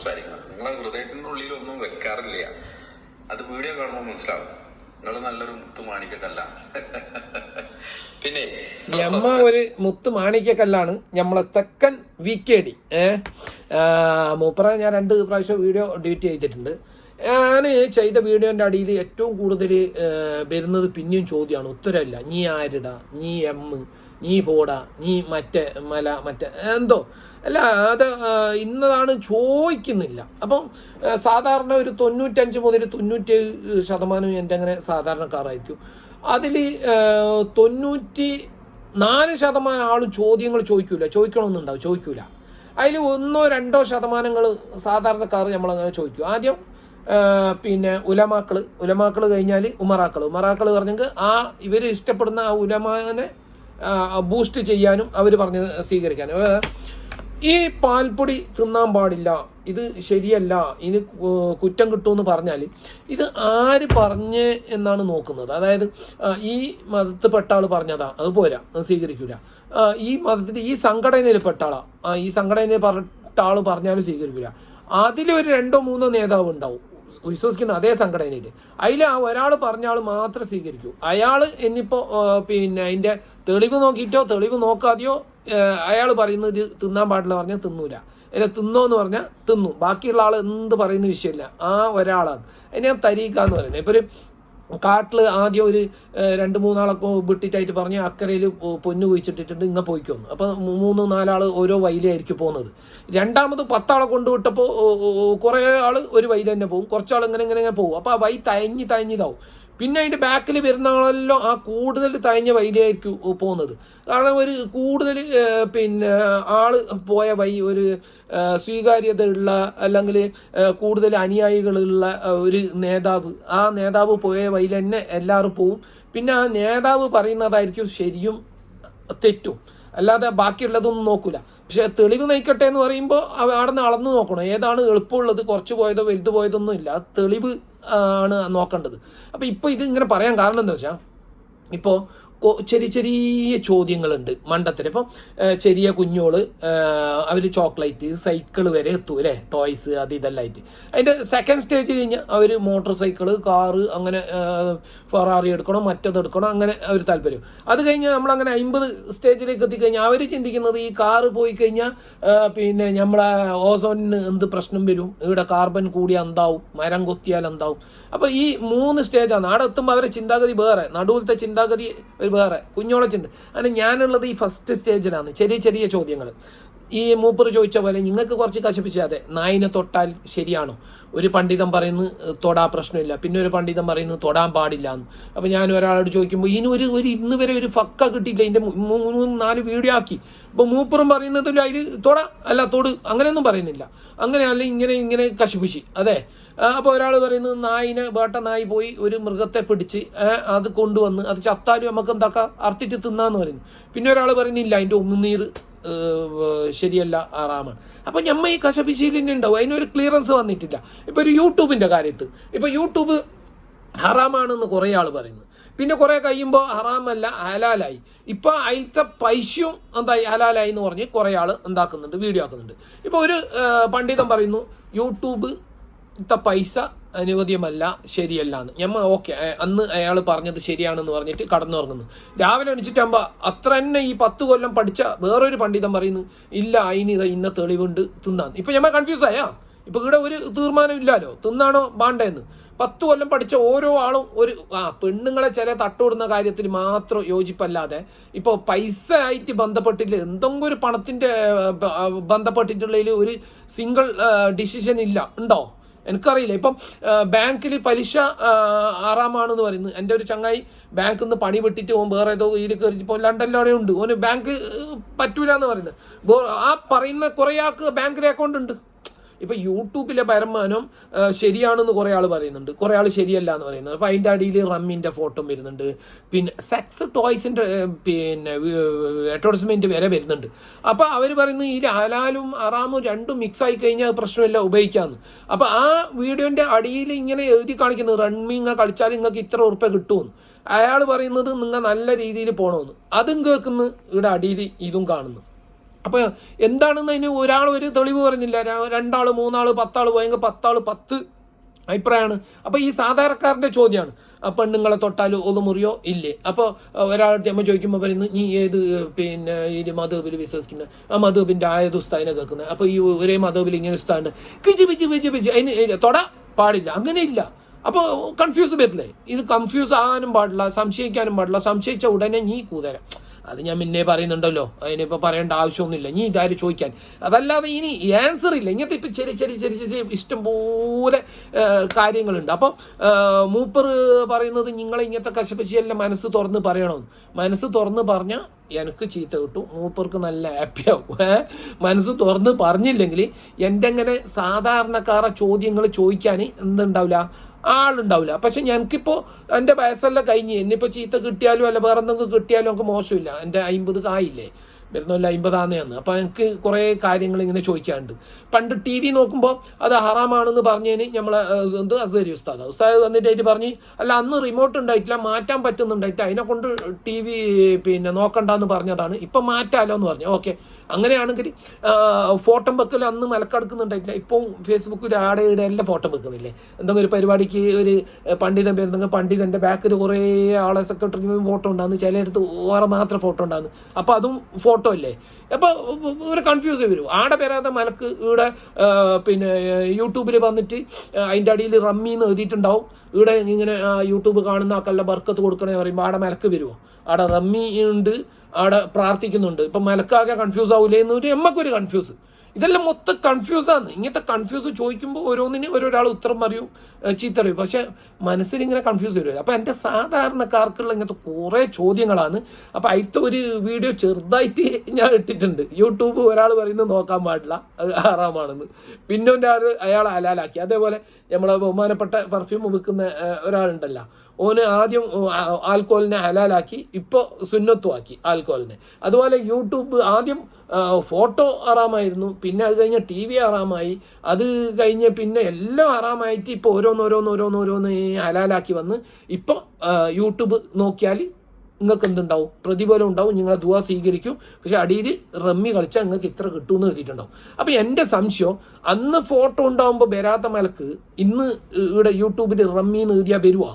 സംസാരിക്കുന്നത്. നിങ്ങൾ ഹൃദയത്തിന്റെ ഉള്ളിൽ ഒന്നും വെക്കാറില്ല. അത് വീഡിയോ കാണുമ്പോൾ മനസ്സിലാവും. നിങ്ങൾ നല്ലൊരു മുത്തു മാണിക്കല്ല പിന്നെ ഞമ്മ ഒരു മുത്ത് മാണിക്കക്കല്ലാണ്. ഞമ്മളെ തെക്കൻ വി കെ ഡി മൂപ്പറ ഞാൻ രണ്ട് പ്രാവശ്യം വീഡിയോ ഡിലീറ്റ് ചെയ്തിട്ടുണ്ട്. ഞാൻ ചെയ്ത വീഡിയോന്റെ അടിയിൽ ഏറ്റവും കൂടുതൽ വരുന്നത് പിന്നെയും ചോദ്യമാണ് ഉത്തരമില്ല നീ ആരിടാ? നീ എം. നീ പോടാ നീ മറ്റേ മല മറ്റേ എന്തോ. അല്ല അത് ഇന്നതാണ് ചോദിക്കുന്നില്ല. അപ്പം സാധാരണ ഒരു തൊണ്ണൂറ്റഞ്ച് മുതൽ തൊണ്ണൂറ്റേഴ് ശതമാനം എന്റെ അങ്ങനെ സാധാരണക്കാരായിരിക്കും അതിൽ തൊണ്ണൂറ്റി നാല് ശതമാനം ആളും ചോദ്യങ്ങൾ ചോദിക്കൂല. ചോദിക്കണമെന്നുണ്ടാവും ചോദിക്കൂല. അതിൽ ഒന്നോ രണ്ടോ ശതമാനങ്ങൾ സാധാരണക്കാർ നമ്മളങ്ങനെ ചോദിക്കും. ആദ്യം പിന്നെ ഉലമാക്കൾ ഉലമാക്കൾ കഴിഞ്ഞാൽ ഉമറാക്കൾ ഉമറാക്കൾ പറഞ്ഞെങ്കിൽ ആ ഇവർ ഇഷ്ടപ്പെടുന്ന ആ ഉലമാനെ ബൂസ്റ്റ് ചെയ്യാനും അവർ പറഞ്ഞ് സ്വീകരിക്കാനും. ഈ പാൽപ്പൊടി തിന്നാൻ പാടില്ല ഇത് ശരിയല്ല ഇനി കുറ്റം കിട്ടുമെന്ന് പറഞ്ഞാൽ ഇത് ആര് പറഞ്ഞ് എന്നാണ് നോക്കുന്നത്. അതായത് ഈ മതത്തിൽപ്പെട്ട ആൾ പറഞ്ഞതാ അത് പോരാ അത് സ്വീകരിക്കൂല. ഈ മതത്തിൽ ഈ സംഘടനയിൽപ്പെട്ട ആളാ ഈ സംഘടനയിൽ പെട്ട ആൾ പറഞ്ഞാലും സ്വീകരിക്കൂല. അതിലൊരു രണ്ടോ മൂന്നോ നേതാവ് ഉണ്ടാവും വിശ്വസിക്കുന്ന അതേ സംഘടനയിൽ അതിൽ ആ ഒരാൾ പറഞ്ഞ ആൾ മാത്രം സ്വീകരിക്കൂ. അയാൾ ഇനിയിപ്പോ പിന്നെ അതിന്റെ തെളിവ് നോക്കിയിട്ടോ തെളിവ് നോക്കാതെയോ അയാൾ പറയുന്നത് തിന്നാൻ പാടില്ല പറഞ്ഞാൽ തിന്നൂല. അല്ലെ തിന്നോ എന്ന് പറഞ്ഞാൽ തിന്നു. ബാക്കിയുള്ള ആൾ എന്ത് പറയുന്ന വിഷയമില്ല. ആ ഒരാളാണ്. അതിനെ ഞാൻ തരീക്കാന്ന് പറയുന്നത്. ഇപ്പൊ ഒരു കാട്ടിൽ ആദ്യം ഒരു രണ്ട് മൂന്നാളൊക്കെ വിട്ടിട്ടായിട്ട് പറഞ്ഞ് അക്കരയിൽ പൊന്നു കുഴിച്ചിട്ടിട്ടുണ്ട് ഇങ്ങനെ പോയിക്കൊന്നു. അപ്പൊ മൂന്ന് നാലാൾ ഓരോ വയലായിരിക്കും പോകുന്നത്. രണ്ടാമത് പത്താളെ കൊണ്ടുവിട്ടപ്പോൾ കുറെ ആൾ ഒരു വൈല തന്നെ പോകും. കുറച്ചാൾ ഇങ്ങനെ ഇങ്ങനെ ഇങ്ങനെ പോകും. അപ്പൊ ആ വൈ തയഞ്ഞ് തയഞ്ഞിതാവും പിന്നെ അതിന്റെ ബാക്കിൽ വരുന്ന ആളെല്ലാം ആ കൂടുതൽ തഴഞ്ഞ വഴിയിലായിരിക്കും പോകുന്നത്. കാരണം ഒരു കൂടുതൽ പിന്നെ ആൾ പോയ വഴി ഒരു സ്വീകാര്യതയുള്ള അല്ലെങ്കിൽ കൂടുതൽ അനുയായികളുള്ള ഒരു നേതാവ്. ആ നേതാവ് പോയ വഴിയിൽ തന്നെ എല്ലാവരും പോവും. പിന്നെ ആ നേതാവ് പറയുന്നതായിരിക്കും ശരിയും തെറ്റും. അല്ലാതെ ബാക്കിയുള്ളതൊന്നും നോക്കൂല. പക്ഷെ തെളിവ് നയിക്കട്ടെ എന്ന് പറയുമ്പോൾ അവിടെ നിന്ന് അളന്ന് നോക്കണം. ഏതാണ് എളുപ്പമുള്ളത് കുറച്ച് പോയതോ വലുത് പോയതൊന്നും ഇല്ല. തെളിവ് ആണ് നോക്കേണ്ടത്. അപ്പോൾ ഇപ്പൊ ഇത് ഇങ്ങനെ പറയാൻ കാരണം എന്താ വെച്ചാൽ ഇപ്പോൾ ചെറിയ ചെറിയ ചോദ്യങ്ങളുണ്ട് മണ്ടത്തിൽ ഇപ്പം ചെറിയ കുഞ്ഞോൾ അവർ ചോക്ലേറ്റ് സൈക്കിൾ വരെ എത്തും അല്ലേ? ടോയ്സ് അത് ഇതെല്ലാം ആയിട്ട്. അതിന്റെ സെക്കൻഡ് സ്റ്റേജ് കഴിഞ്ഞാൽ അവർ മോട്ടോർ സൈക്കിൾ കാറ് അങ്ങനെ ഫെറാറി എടുക്കണം മറ്റത് എടുക്കണം അങ്ങനെ ഒരു താല്പര്യം. അത് കഴിഞ്ഞ് നമ്മൾ അങ്ങനെ അമ്പത് സ്റ്റേജിലേക്ക് എത്തിക്കഴിഞ്ഞാൽ അവർ ചിന്തിക്കുന്നത് ഈ കാറ് പോയി കഴിഞ്ഞാൽ പിന്നെ നമ്മളെ ഓസോണിന് എന്ത് പ്രശ്നം വരും? ഇവിടെ കാർബൺ കൂടിയാൽ എന്താവും? മരം കൊത്തിയാൽ എന്താവും? അപ്പോൾ ഈ മൂന്ന് സ്റ്റേജാണ് അവിടെ എത്തുമ്പോൾ അവരെ ചിന്താഗതി വേറെ. നടുവിലത്തെ ചിന്താഗതി വേറെ കുഞ്ഞോളെ ചിന്ത അങ്ങനെ ഞാനുള്ളത് ഈ ഫസ്റ്റ് സ്റ്റേജിലാണ് ചെറിയ ചെറിയ ചോദ്യങ്ങൾ ഈ മൂപ്പർ ചോദിച്ച പോലെ നിങ്ങൾക്ക് കുറച്ച് കശപ്പിച്ചാതെ. നായിനെ തൊട്ടാൽ ശരിയാണോ? ഒരു പണ്ഡിതൻ പറയുന്നു തൊടാ പ്രശ്നമില്ല. പിന്നെ ഒരു പണ്ഡിതൻ പറയുന്നു തൊടാൻ പാടില്ല എന്ന് അപ്പൊ ഞാൻ ഒരാളോട് ചോദിക്കുമ്പോൾ ഇനി ഒരു ഒരു ഇന്ന് വരെ ഒരു ഫക്ക കിട്ടിയില്ല ഇതിന്റെ മൂ- മൂന്ന് നാല് വീഡിയോ ആക്കി. ഇപ്പൊ മൂപ്പറും പറയുന്നതിൽ അതിൽ തൊട അല്ല തൊട് അങ്ങനെയൊന്നും പറയുന്നില്ല. അങ്ങനെ അല്ല ഇങ്ങനെ ഇങ്ങനെ കശുപിശി അതെ? അപ്പോൾ അപ്പൊ ഒരാൾ പറയുന്നത് നായിനെ വേട്ട നായി പോയി ഒരു മൃഗത്തെ പിടിച്ച് അത് കൊണ്ടുവന്ന് അത് ചത്താലും നമുക്ക് എന്താക്കാം? അർത്തിട്ട് തിന്നാന്ന് പറയുന്നു. പിന്നെ ഒരാൾ പറയുന്നില്ല അതിന്റെ ഉമ്മുനീർ ശരിയല്ല ആറാമാണ്. അപ്പൊ ഞമ്മ ഈ കശപിശീലിന് ഉണ്ടാവും. അതിനൊരു ക്ലിയറൻസ് വന്നിട്ടില്ല. ഇപ്പൊ ഒരു യൂട്യൂബിന്റെ കാര്യത്ത്. ഇപ്പൊ യൂട്യൂബ് ഹറാമാണെന്ന് കുറെ ആൾ പറയുന്നു. പിന്നെ കുറെ കഴിയുമ്പോൾ ഹറാമല്ല ഹലാലായി. ഇപ്പൊ അതിലത്തെ പൈസയും എന്തായി? ഹലാലായി എന്ന് പറഞ്ഞ് കുറെ ആൾ എന്താക്കുന്നുണ്ട് വീഡിയോ ആക്കുന്നുണ്ട്. ഇപ്പൊ ഒരു പണ്ഡിതം പണ്ഡിതൻ പറയുന്നു യൂട്യൂബ് ഇത്ത പൈസ അനുവദ്യമല്ല ശരിയല്ല എന്ന് ഞമ്മ ഓക്കെ അന്ന് അയാൾ പറഞ്ഞത് ശരിയാണെന്ന് പറഞ്ഞിട്ട് കടന്നുറങ്ങുന്നു. രാവിലെ എണിച്ചിട്ടാകുമ്പോൾ അത്ര തന്നെ ഈ പത്ത് കൊല്ലം പഠിച്ച വേറൊരു പണ്ഡിതൻ പറയുന്നു ഇല്ല അതിന് ഇത് ഇന്ന തെളിവുണ്ട് തിന്നാന്ന്. ഇപ്പൊ ഞമ്മ കൺഫ്യൂസ് ആയാ? ഇപ്പൊ ഇവിടെ ഒരു തീർമാനം ഇല്ലല്ലോ തിന്നാണോ വേണ്ടെന്ന്? പത്ത് കൊല്ലം പഠിച്ച ഓരോ ആളും ഒരു ആ പെണ്ണുങ്ങളെ ചില തട്ടുവിടുന്ന കാര്യത്തിൽ മാത്രം യോജിപ്പല്ലാതെ ഇപ്പോൾ പൈസ ആയിട്ട് ബന്ധപ്പെട്ടില്ല എന്തെങ്കിലും ഒരു പണത്തിന്റെ ബന്ധപ്പെട്ടിട്ടുള്ളതിൽ ഒരു സിംഗിൾ ഡിസിഷൻ ഇല്ല. ഉണ്ടോ? എനിക്കറിയില്ല. ഇപ്പം ബാങ്കിൽ പലിശ ആറാമാണെന്ന് പറയുന്നു. എന്റെ ഒരു ചങ്ങായി ബാങ്കിൽ നിന്ന് പണി വിട്ടിട്ട് ഓൻ വേറെ ഏതോ ഇതിൽ കയറി ഇപ്പോൾ ലണ്ടനിലവിടെ ഉണ്ട്. ഓന് ബാങ്ക് പറ്റൂല എന്ന് പറയുന്നത് ആ പറയുന്ന കുറേ ആൾക്ക് ബാങ്കിൽ അക്കൗണ്ട് ഉണ്ട്. ഇപ്പൊ യൂട്യൂബിലെ പരമാനം ശരിയാണെന്ന് കുറെ ആൾ പറയുന്നുണ്ട്. കുറെ ആൾ ശരിയല്ല എന്ന് പറയുന്നത് അപ്പൊ അതിന്റെ അടിയിൽ റമ്മിന്റെ ഫോട്ടോ വരുന്നുണ്ട്. പിന്നെ സെക്സ് ടോയ്സിന്റെ പിന്നെ അഡ്വർട്ടൈസ്മെന്റ് വരെ വരുന്നുണ്ട്. അപ്പൊ അവർ പറയുന്നത് ഈ ലാലാലും അറാമും രണ്ടും മിക്സ് ആയി കഴിഞ്ഞാൽ പ്രശ്നമില്ല ഉപയോഗിക്കാന്ന്. അപ്പൊ ആ വീഡിയോന്റെ അടിയിൽ ഇങ്ങനെ എഴുതി കാണിക്കുന്നത് റൺമി ഇങ്ങനെ കളിച്ചാൽ നിങ്ങൾക്ക് ഇത്ര ഉറുപ്പ കിട്ടുമെന്ന് അയാൾ പറയുന്നത് നിങ്ങൾ നല്ല രീതിയിൽ പോകണമെന്ന് അതും കേൾക്കുന്നു ഇവിടെ അടിയിൽ ഇതും കാണുന്നു. അപ്പൊ എന്താണെന്ന് അതിന് ഒരാൾ ഒരു തെളിവ് പറഞ്ഞില്ല രണ്ടാൾ രണ്ടാൾ മൂന്നാൾ പത്താൾ പോയെങ്കിൽ പത്താൾ പത്ത് അഭിപ്രായമാണ്. അപ്പോൾ ഈ സാധാരണക്കാരന്റെ ചോദ്യമാണ്. പെണ്ണുങ്ങളെ തൊട്ടാൽ ഒന്ന് മുറിയോ? ഇല്ലേ. അപ്പോൾ ഒരാൾ അമ്മ ചോദിക്കുമ്പോൾ പറയുന്നു നീ ഏത് പിന്നെ ഈ മധുബിൽ വിശ്വസിക്കുന്ന? ആ മധുബിന്റെ ആയത് ഉസ്താദിനെ കേൾക്കുന്നത് അപ്പോൾ ഈ ഒരേ മധുബിൽ ഇങ്ങനെ ഉസ്താദുണ്ട്. കിജി പിജി പിജി പിജി അതിന് തൊട പാടില്ല. അങ്ങനെ ഇല്ല. അപ്പോൾ കൺഫ്യൂസ് വരില്ലേ ഇത് കൺഫ്യൂസ് ആകാനും പാടില്ല സംശയിക്കാനും പാടില്ല. സംശയിച്ച ഉടനെ നീ കൂതരം. അത് ഞാൻ മുന്നേ പറയുന്നുണ്ടല്ലോ. അതിനിപ്പോ പറയേണ്ട ആവശ്യമൊന്നുമില്ല. ഇനി ഇതാരും ചോദിക്കാൻ. അതല്ലാതെ ഇനി ആൻസർ ഇല്ല. ഇങ്ങനത്തെ ഇപ്പൊ ചെറിയ ചെറിയ ചെറിയ ചെറിയ ഇഷ്ടംപോലെ കാര്യങ്ങളുണ്ട്. അപ്പോൾ മൂപ്പർ പറയുന്നത് നിങ്ങളെ ഇങ്ങനത്തെ കശപശിയെല്ലാം മനസ്സ് തുറന്ന് പറയണമെന്ന് മനസ്സ് തുറന്ന് പറഞ്ഞാൽ എനിക്ക് ചീത്ത കിട്ടും. മൂപ്പർക്ക് നല്ല ഹാപ്പിയാവും മനസ്സ് തുറന്ന് പറഞ്ഞില്ലെങ്കിൽ എന്റെ അങ്ങനെ സാധാരണക്കാരെ ചോദ്യങ്ങൾ ചോദിക്കാൻ എന്തുണ്ടാവില്ല? ആളുണ്ടാവില്ല. പക്ഷെ ഞങ്ങൾക്കിപ്പോ എന്റെ വയസ്സെല്ലാം കഴിഞ്ഞ്. എന്നിപ്പോ ചീത്ത കിട്ടിയാലും അല്ല വേറെ എന്തെങ്കിലും കിട്ടിയാലും നമുക്ക് മോശമില്ല. എന്റെ അമ്പത് കായില്ലേ? വരുന്നല്ല അമ്പതാന്നെയാണ് അന്ന്. അപ്പൊ എനിക്ക് കുറേ കാര്യങ്ങൾ ഇങ്ങനെ ചോദിക്കാറുണ്ട് പണ്ട് ടി വി നോക്കുമ്പോൾ അത് ഹറാമാണെന്ന് പറഞ്ഞതിന് നമ്മളെ എന്ത് അസരി ഉസ്താദ്. ഉസ്താദ് വന്നിട്ട് ആയിട്ട് പറഞ്ഞ് അല്ല അന്ന് റിമോട്ട് ഉണ്ടായിട്ടില്ല മാറ്റാൻ പറ്റുന്നുണ്ടായിട്ട്. അതിനെ കൊണ്ട് ടി വി പിന്നെ നോക്കണ്ടെന്ന് പറഞ്ഞതാണ്. ഇപ്പൊ മാറ്റാലോ എന്ന് പറഞ്ഞു. ഓക്കെ. അങ്ങനെയാണെങ്കിൽ ഫോട്ടോ വെക്കൽ അന്ന് മലക്കടക്കുന്നുണ്ടായിട്ടില്ല ഇപ്പോൾ ഫേസ്ബുക്കിൽ ആടെ ഇവിടെ എല്ലാം ഫോട്ടോ വെക്കുന്നില്ലേ? എന്തെങ്കിലും ഒരു പരിപാടിക്ക് ഒരു പണ്ഡിതൻ വരുന്നെങ്കിൽ പണ്ഡിതന്റെ ബാക്കിൽ കുറേ ആളെ സെക്രട്ടറി ഫോട്ടോ ഉണ്ടാകുന്നു. ചിലയിടത്ത് വേറെ മാത്രം ഫോട്ടോ ഉണ്ടാകുന്നു. അപ്പോൾ അതും ഫോട്ടോ അല്ലേ? അപ്പോൾ ഒരു കൺഫ്യൂസ് വരും. ആടെ പേരാതെ മലക്ക് ഇവിടെ പിന്നെ യൂട്യൂബിൽ വന്നിട്ട് അതിന്റെ അടിയിൽ റമ്മി എന്ന് എഴുതിയിട്ടുണ്ടാവും. ഇവിടെ ഇങ്ങനെ യൂട്യൂബ് കാണുന്ന ആക്കല്ല ബർക്കത്ത് കൊടുക്കണേ പറയുമ്പോൾ ആടെ മലക്ക് വരുമോ ആടെ റമ്മി ഉണ്ട് ആടെ പ്രാർത്ഥിക്കുന്നുണ്ട്. ഇപ്പൊ മലക്കാകെ കൺഫ്യൂസ് ആവൂലേ എന്നൊരു എമ്മക്കൊരു കൺഫ്യൂസ് ഇതെല്ലാം മൊത്തം കൺഫ്യൂസ് ആണ്. ഇങ്ങനത്തെ കൺഫ്യൂസ് ചോദിക്കുമ്പോൾ ഓരോന്നിന് ഓരോരാൾ ഉത്തരം പറയും ചീത്തറിയും ചീത്ത പക്ഷെ മനസ്സിൽ ഇങ്ങനെ കൺഫ്യൂസ് വരും. അപ്പൊ എന്റെ സാധാരണക്കാർക്കുള്ള ഇങ്ങനത്തെ കുറേ ചോദ്യങ്ങളാണ്. അപ്പൊ അതിലത്തെ ഒരു വീഡിയോ ചെറുതായിട്ട് ഞാൻ ഇട്ടിട്ടുണ്ട്. യൂട്യൂബ് ഒരാൾ പറയുന്നത് നോക്കാൻ പാടില്ല. അത് ആറാമാണെന്ന് പിന്നെ ഒരാൾ അയാൾ അലാലാക്കി. അതേപോലെ നമ്മളെ ബഹുമാനപ്പെട്ട പെർഫ്യൂം വിൽക്കുന്ന ഒരാളുണ്ടല്ലോ. ഓന് ആദ്യം ആൽക്കോഹോളിനെ ഹലാലാക്കി ഇപ്പോൾ സുന്നത്തുമാക്കി ആൽക്കോളിനെ. അതുപോലെ യൂട്യൂബ് ആദ്യം ഫോട്ടോ ആറാമായിരുന്നു പിന്നെ അത് കഴിഞ്ഞ് ടി വി ഹറാമായി അത് കഴിഞ്ഞ് പിന്നെ എല്ലാം ആറാമായിട്ട് ഇപ്പോൾ ഓരോന്ന് ഹലാലാക്കി വന്ന് ഇപ്പോൾ യൂട്യൂബ് നോക്കിയാൽ നിങ്ങൾക്ക് എന്തുണ്ടാവും? പ്രതിഫലം ഉണ്ടാവും നിങ്ങളെ ദുവ സ്വീകരിക്കും. പക്ഷെ അടിയിൽ റമ്മി കളിച്ചാൽ നിങ്ങൾക്ക് ഇത്ര കിട്ടുമെന്ന് കരുതിയിട്ടുണ്ടാവും. അപ്പൊ എന്റെ സംശയം അന്ന് ഫോട്ടോ ഉണ്ടാവുമ്പോൾ വരാത്ത മലക്ക് ഇന്ന് ഇവിടെ യൂട്യൂബിൽ റമ്മി എന്ന് എഴുതിയാൽ വരുവാ?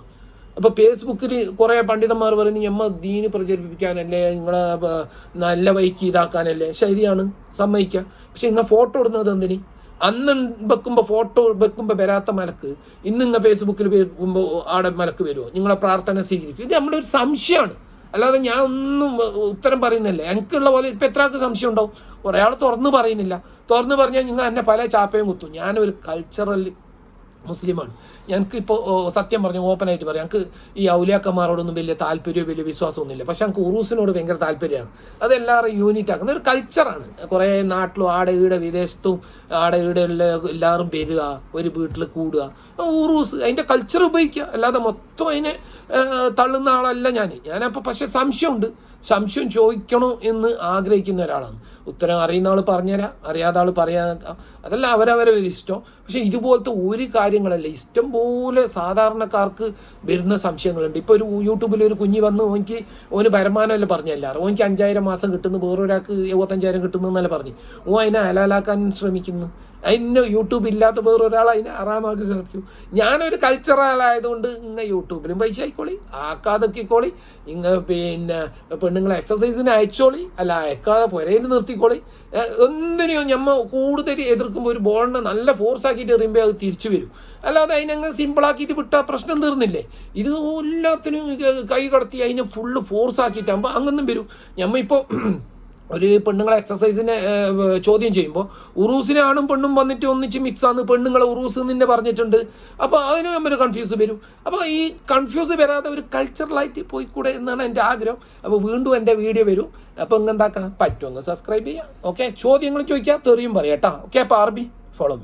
അപ്പൊ ഫേസ്ബുക്കിൽ കുറെ പണ്ഡിതന്മാർ പറയുന്നു ഞമ്മ ദീന് പ്രചരിപ്പിക്കാനല്ലേ നിങ്ങളെ നല്ല വൈക്ക് ഇതാക്കാനല്ലേ. ശരിയാണ് സമ്മതിക്കാം. പക്ഷെ ഇങ്ങ ഫോട്ടോ ഇടുന്നത് എന്തിനി? അന്ന് വെക്കുമ്പോ ഫോട്ടോ വെക്കുമ്പോ വരാത്ത മലക്ക് ഇന്ന് ഇങ്ങ ഫേസ്ബുക്കിൽ വെക്കുമ്പോ ആടെ മലക്ക് വരുമോ നിങ്ങളെ പ്രാർത്ഥന സ്വീകരിക്കും. ഇത് നമ്മുടെ ഒരു സംശയമാണ്. അല്ലാതെ ഞാൻ ഒന്നും ഉത്തരം പറയുന്നില്ല. എനിക്കുള്ള പോലെ ഇപ്പൊ എത്ര ആൾക്ക് സംശയം ഉണ്ടാവും? ഒരാൾ തുറന്നു പറയുന്നില്ല. തുറന്നു പറഞ്ഞാൽ നിങ്ങൾ എന്നെ പല ചാപ്പയും കുത്തും. ഞാനൊരു കൾച്ചറൽ മുസ്ലിമാണ്. ഞങ്ങൾക്ക് ഇപ്പോൾ സത്യം പറഞ്ഞു ഓപ്പൺ ആയിട്ട് പറയാം. ഞങ്ങൾക്ക് ഈ ഔലിയാക്കന്മാരോടൊന്നും വലിയ താല്പര്യമോ വലിയ വിശ്വാസമൊന്നുമില്ല. പക്ഷെ ഞങ്ങൾക്ക് ഉറൂസിനോട് ഭയങ്കര താല്പര്യമാണ്. അതെല്ലാവരും യൂണിറ്റ് ആക്കുന്ന ഒരു കൾച്ചറാണ് കുറേ നാട്ടിലും ആടെ ഈടെ വിദേശത്തും ആടെ ഈടെ എല്ലാവരും വരിക ഒരു വീട്ടിൽ കൂടുക. ഉറൂസ് അതിന്റെ കൾച്ചർ ഉപയോഗിക്കുക. അല്ലാതെ മൊത്തം അതിനെ തള്ളുന്ന ആളല്ല ഞാൻ ഞാനപ്പോൾ പക്ഷേ സംശയമുണ്ട്. സംശയം ചോദിക്കണോ എന്ന് ആഗ്രഹിക്കുന്ന ഒരാളാണ്. ഉത്തരം അറിയുന്ന ആൾ പറഞ്ഞുതരാം അറിയാത്ത ആൾ പറയാ അതല്ല അവരവരെ ഇഷ്ടം. പക്ഷെ ഇതുപോലത്തെ ഒരു കാര്യങ്ങളല്ല ഇഷ്ടം പോലെ സാധാരണക്കാർക്ക് വരുന്ന സംശയങ്ങളുണ്ട്. ഇപ്പൊ ഒരു യൂട്യൂബിൽ ഒരു കുഞ്ഞി വന്ന് ഓനിക്ക് ഓന് വരുമാനമല്ല പറഞ്ഞല്ലാറ് ഓനിക്ക് അഞ്ചായിരം മാസം കിട്ടുന്നു വേറൊരാൾക്ക് എഴുപത്തഞ്ചായിരം കിട്ടുന്നു എന്നല്ല പറഞ്ഞു. ഓ അതിനെ ഹലാലാക്കാൻ ശ്രമിക്കുന്നു. അതിന് യൂട്യൂബ് ഇല്ലാത്ത വേറൊരാൾ അതിനെ ആറാമാക്കി ശ്രമിക്കും. ഞാനൊരു കൾച്ചറൽ ആയതുകൊണ്ട് ഇങ്ങ യൂട്യൂബിലും പൈസ ആയിക്കോളി ആക്കാതൊക്കിക്കോളി ഇങ്ങ പിന്നെ പെണ്ണുങ്ങളെ എക്സസൈസിന് അയച്ചോളി. അല്ല അയക്കാതെ പുരയിൽ നിർത്തിക്കോളി എന്തിനെയും ഞമ്മ കൂടുതൽ എതിർക്കുമ്പോൾ ഒരു ബോളിനെ നല്ല ഫോഴ്സ് ആക്കിയിട്ട് എറിയുമ്പോൾ അത് തിരിച്ചു വരും. അല്ലാതെ അതിനങ്ങ് സിമ്പിൾ ആക്കിയിട്ട് വിട്ടാൽ പ്രശ്നം തീർന്നില്ലേ? ഇത് എല്ലാത്തിനും കൈ കടത്തി അതിനെ ഫുള്ള് ഫോഴ്സ് ആക്കിയിട്ടാകുമ്പോൾ അങ്ങൊന്നും വരും. ഞമ്മ ഇപ്പോൾ ഒരു പെണ്ണുങ്ങളെ എക്സസൈസിനെ ചോദ്യം ചെയ്യുമ്പോൾ ഉറൂസിനെ ആണും പെണ്ണും വന്നിട്ട് ഒന്നിച്ച് മിക്സ് ആണ് പെണ്ണുങ്ങളെ ഉറൂസ് നിന്നെ പറഞ്ഞിട്ടുണ്ട്. അപ്പോൾ അതിന് നമ്മൾ കൺഫ്യൂസ് വരും. അപ്പോൾ ഈ കൺഫ്യൂസ് വരാതെ ഒരു കൾച്ചറലായിട്ട് പോയിക്കൂടെ എന്നാണ് എന്റെ ആഗ്രഹം. അപ്പോൾ വീണ്ടും എന്റെ വീഡിയോ വരും. അപ്പോൾ ഇങ്ങ് എന്താക്കാം സബ്സ്ക്രൈബ് ചെയ്യാം. ഓക്കെ ചോദ്യങ്ങൾ ചോദിക്കാം തെറിയും പറയാം കേട്ടോ ഓക്കെ അപ്പോൾ ആർബി ഫോളോ